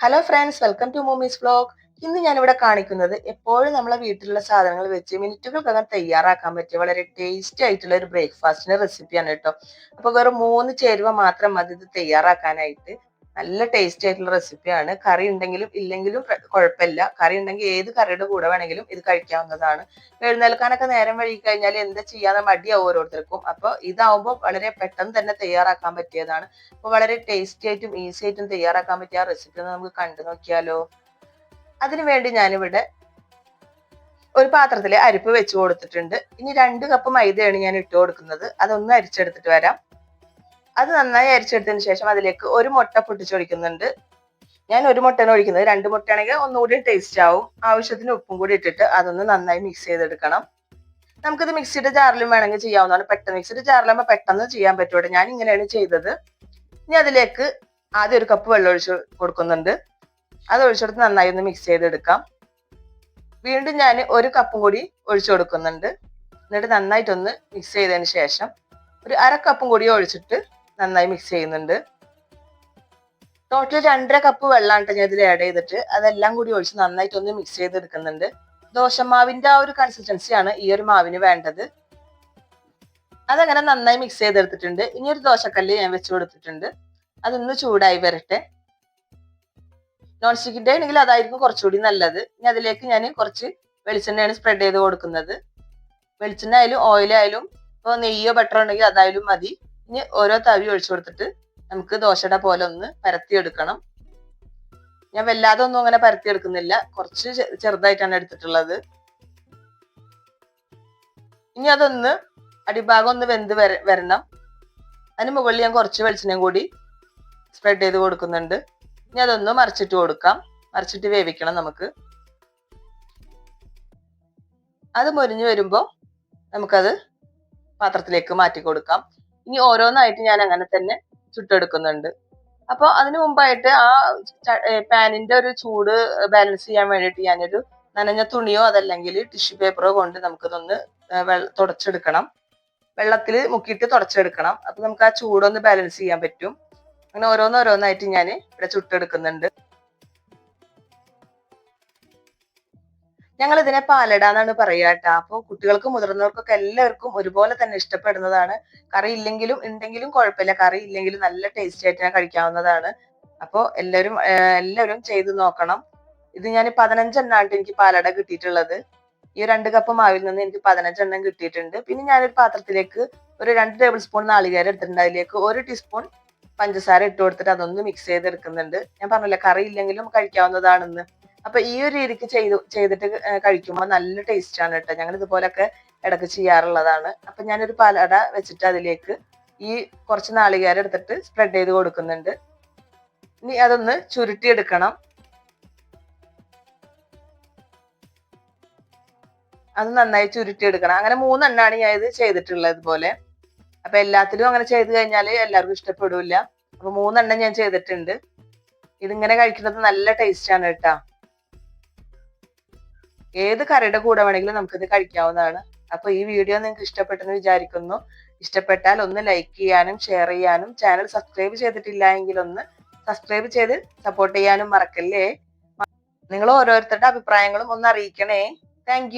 Hello friends welcome to Moomees vlog ഇന്ന് ഞാനിവിടെ കാണിക്കുന്നത് എപ്പോഴും നമ്മളെ വീട്ടിലുള്ള സാധനങ്ങൾ വെച്ച് മിനിറ്റുകൾക്കകം തയ്യാറാക്കാൻ പറ്റിയ വളരെ ടേസ്റ്റി ആയിട്ടുള്ള ഒരു ബ്രേക്ക്ഫാസ്റ്റിന്റെ റെസിപ്പിയാണ് കേട്ടോ. അപ്പൊ വെറും മൂന്ന് ചേരുവ മാത്രം മതി ഇത് തയ്യാറാക്കാനായിട്ട്. നല്ല ടേസ്റ്റി ആയിട്ടുള്ള റെസിപ്പിയാണ് കറി ഉണ്ടെങ്കിലും ഇല്ലെങ്കിലും കുഴപ്പമില്ല കറി ഉണ്ടെങ്കിൽ ഏത് കറിയുടെ കൂടെ വേണമെങ്കിലും ഇത് കഴിക്കാവുന്നതാണ്. എഴുന്നേൽക്കാനൊക്കെ നേരം വഴി കഴിഞ്ഞാൽ എന്താ ചെയ്യാന്ന് മടിയാവും ഓരോരുത്തർക്കും. അപ്പൊ ഇതാവുമ്പോൾ വളരെ പെട്ടെന്ന് തന്നെ തയ്യാറാക്കാൻ പറ്റിയതാണ്. അപ്പൊ വളരെ ടേസ്റ്റി ആയിട്ടും ഈസി ആയിട്ടും തയ്യാറാക്കാൻ പറ്റിയ ആ റെസിപ്പി നമുക്ക് കണ്ടു നോക്കിയാലോ. അതിനു വേണ്ടി ഞാനിവിടെ ഒരു പാത്രത്തിൽ അരിപ്പ് വെച്ച് കൊടുത്തിട്ടുണ്ട്. ഇനി രണ്ട് കപ്പ് മൈദയാണ് ഞാൻ ഇട്ട് കൊടുക്കുന്നത്. അതൊന്ന് അരിച്ചെടുത്തിട്ട് വരാം. അത് നന്നായി അരിച്ചെടുത്തതിന് ശേഷം അതിലേക്ക് ഒരു മുട്ട പൊട്ടിച്ചൊഴിക്കുന്നുണ്ട് ഞാൻ ഒരു മുട്ടയാണ് ഒഴിക്കുന്നത്. രണ്ട് മുട്ടയാണെങ്കിൽ ഒന്നുകൂടി ടേസ്റ്റ് ആവും. ആവശ്യത്തിന് ഉപ്പും കൂടി ഇട്ടിട്ട് അതൊന്ന് നന്നായി മിക്സ് ചെയ്തെടുക്കണം. നമുക്കിത് മിക്സിയുടെ ജാറിലും വേണമെങ്കിൽ ചെയ്യാവുന്നതാണ്. പെട്ടെന്ന് മിക്സിയുടെ ജാറിലാകുമ്പോൾ പെട്ടെന്ന് ചെയ്യാൻ പറ്റുള്ളൂ ഞാൻ ഇങ്ങനെയാണ് ചെയ്തത്. ഇനി അതിലേക്ക് ആദ്യം ഒരു കപ്പ് വെള്ളം ഒഴിച്ച് കൊടുക്കുന്നുണ്ട്. അത് ഒഴിച്ചെടുത്ത് നന്നായി ഒന്ന് മിക്സ് ചെയ്തെടുക്കാം. വീണ്ടും ഞാൻ ഒരു കപ്പും കൂടി ഒഴിച്ചു കൊടുക്കുന്നുണ്ട്. എന്നിട്ട് നന്നായിട്ടൊന്ന് മിക്സ് ചെയ്തതിന് ശേഷം ഒരു അര കപ്പും കൂടി ഒഴിച്ചിട്ട് നന്നായി മിക്സ് ചെയ്യുന്നുണ്ട്. ടോട്ടൽ രണ്ടര കപ്പ് വെള്ളമാണ് ഞാൻ ഇതിൽ ആഡ് ചെയ്തിട്ട്. അതെല്ലാം കൂടി ഒഴിച്ച് നന്നായിട്ട് ഒന്ന് മിക്സ് ചെയ്തെടുക്കുന്നുണ്ട്. ദോശമാവിന്റെ ആ ഒരു കൺസിസ്റ്റൻസിയാണ് ഈ ഒരു മാവിന് വേണ്ടത്. അതങ്ങനെ നന്നായി മിക്സ് ചെയ്തെടുത്തിട്ടുണ്ട്. ഇനി ഒരു ദോശക്കല്ല് ഞാൻ വെച്ച് കൊടുത്തിട്ടുണ്ട്. അതൊന്ന് ചൂടായി വരട്ടെ. നോൺ സ്റ്റിക്കിന്റെ ആണെങ്കിൽ അതായിരിക്കും കുറച്ചുകൂടി നല്ലത്. ഇനി അതിലേക്ക് ഞാൻ കുറച്ച് വെളിച്ചെണ്ണയാണ് സ്പ്രെഡ് ചെയ്ത് കൊടുക്കുന്നത്. വെളിച്ചെണ്ണ ആയാലും ഓയിലായാലും ഇപ്പോൾ നെയ്യോ ബട്ടറോ ഉണ്ടെങ്കിൽ അതായാലും മതി. ഇനി ഓരോ തവി ഒഴിച്ചു കൊടുത്തിട്ട് നമുക്ക് ദോശയുടെ പോലെ ഒന്ന് പരത്തിയെടുക്കണം. ഞാൻ വല്ലാതെ ഒന്നും അങ്ങനെ പരത്തിയെടുക്കുന്നില്ല. കുറച്ച് ചെറുതായിട്ടാണ് എടുത്തിട്ടുള്ളത്. ഇനി അതൊന്ന് അടിഭാഗം ഒന്ന് വെന്ത് വരണം. അതിന് മുകളിൽ ഞാൻ കുറച്ച് വെളിച്ചെണ്ണയും കൂടി സ്പ്രെഡ് ചെയ്ത് കൊടുക്കുന്നുണ്ട്. ഇനി അതൊന്ന് മറിച്ചിട്ട് കൊടുക്കാം. മറിച്ചിട്ട് വേവിക്കണം നമുക്ക്. അത് മുരിഞ്ഞു വരുമ്പോൾ നമുക്കത് പാത്രത്തിലേക്ക് മാറ്റി കൊടുക്കാം. ഇനി ഓരോന്നായിട്ട് ഞാൻ അങ്ങനെ തന്നെ ചുട്ടെടുക്കുന്നുണ്ട്. അപ്പോൾ അതിനു മുമ്പായിട്ട് ആ പാനിന്റെ ഒരു ചൂട് ബാലൻസ് ചെയ്യാൻ വേണ്ടിയിട്ട് ഞാനൊരു നനഞ്ഞ തുണിയോ അതല്ലെങ്കിൽ ടിഷ്യൂ പേപ്പറോ കൊണ്ട് നമുക്കിതൊന്ന് തുടച്ചെടുക്കണം. വെള്ളത്തിൽ മുക്കിയിട്ട് തുടച്ചെടുക്കണം. അപ്പൊ നമുക്ക് ആ ചൂടൊന്ന് ബാലൻസ് ചെയ്യാൻ പറ്റും. അങ്ങനെ ഓരോന്നോരോന്നായിട്ട് ഞാൻ ഇവിടെ ചുട്ടെടുക്കുന്നുണ്ട്. ഞങ്ങൾ ഇതിനെ പാലട എന്നാണ് പറയുക കേട്ടോ. അപ്പോൾ കുട്ടികൾക്കും മുതിർന്നവർക്കൊക്കെ എല്ലാവർക്കും ഒരുപോലെ തന്നെ ഇഷ്ടപ്പെടുന്നതാണ്. കറി ഇല്ലെങ്കിലും ഉണ്ടെങ്കിലും കുഴപ്പമില്ല. കറി ഇല്ലെങ്കിലും നല്ല ടേസ്റ്റി ആയിട്ട് കഴിക്കാവുന്നതാണ്. അപ്പോൾ എല്ലാവരും എല്ലാവരും ചെയ്തു നോക്കണം. ഇത് ഞാൻ പതിനഞ്ചെണ്ണാണ് എനിക്ക് പാലട കിട്ടിയിട്ടുള്ളത്. ഈ രണ്ട് കപ്പ് മാവിൽ നിന്ന് എനിക്ക് പതിനഞ്ചെണ്ണം കിട്ടിയിട്ടുണ്ട്. പിന്നെ ഞാനൊരു പാത്രത്തിലേക്ക് ഒരു രണ്ട് ടേബിൾ സ്പൂൺ നാളികേരം എടുത്തിട്ടുണ്ട്. അതിലേക്ക് ഒരു ടീസ്പൂൺ പഞ്ചസാര ഇട്ട് കൊടുത്തിട്ട് അതൊന്ന് മിക്സ് ചെയ്തെടുക്കുന്നുണ്ട്. ഞാൻ പറഞ്ഞില്ല കറി ഇല്ലെങ്കിലും കഴിക്കാവുന്നതാണെന്ന്. അപ്പൊ ഈ ഒരു രീതിക്ക് ചെയ്തു ചെയ്തിട്ട് കഴിക്കുമ്പോൾ നല്ല ടേസ്റ്റ് ആണ് കേട്ടോ ഞങ്ങൾ ഇതുപോലൊക്കെ ഇടയ്ക്ക് ചെയ്യാറുള്ളതാണ്. അപ്പൊ ഞാനൊരു പലട വെച്ചിട്ട് അതിലേക്ക് ഈ കുറച്ച് നാളികേരം എടുത്തിട്ട് സ്പ്രെഡ് ചെയ്ത് കൊടുക്കുന്നുണ്ട്. ഇനി അതൊന്ന് ചുരുട്ടിയെടുക്കണം. അത് നന്നായി ചുരുട്ടിയെടുക്കണം. അങ്ങനെ മൂന്നെണ്ണാണ് ഞാൻ ഇത് ചെയ്തിട്ടുള്ളത് ഇതുപോലെ. അപ്പൊ എല്ലാത്തിലും അങ്ങനെ ചെയ്ത് കഴിഞ്ഞാൽ എല്ലാവർക്കും ഇഷ്ടപ്പെടില്ല. അപ്പൊ മൂന്നെണ്ണം ഞാൻ ചെയ്തിട്ടുണ്ട്. ഇതിങ്ങനെ കഴിക്കുന്നത് നല്ല ടേസ്റ്റ് ആണ് കേട്ടോ ഏത് കറിയുടെ കൂടെ വേണമെങ്കിലും നമുക്കിത് കഴിക്കാവുന്നതാണ്. അപ്പൊ ഈ വീഡിയോ നിങ്ങൾക്ക് ഇഷ്ടപ്പെട്ടെന്ന് വിചാരിക്കുന്നു. ഇഷ്ടപ്പെട്ടാൽ ഒന്ന് ലൈക്ക് ചെയ്യാനും ഷെയർ ചെയ്യാനും ചാനൽ സബ്സ്ക്രൈബ് ചെയ്തിട്ടില്ല എങ്കിൽ ഒന്ന് സബ്സ്ക്രൈബ് ചെയ്ത് സപ്പോർട്ട് ചെയ്യാനും മറക്കല്ലേ. നിങ്ങൾ ഓരോരുത്തരുടെ അഭിപ്രായങ്ങളും ഒന്ന് അറിയിക്കണേ. താങ്ക്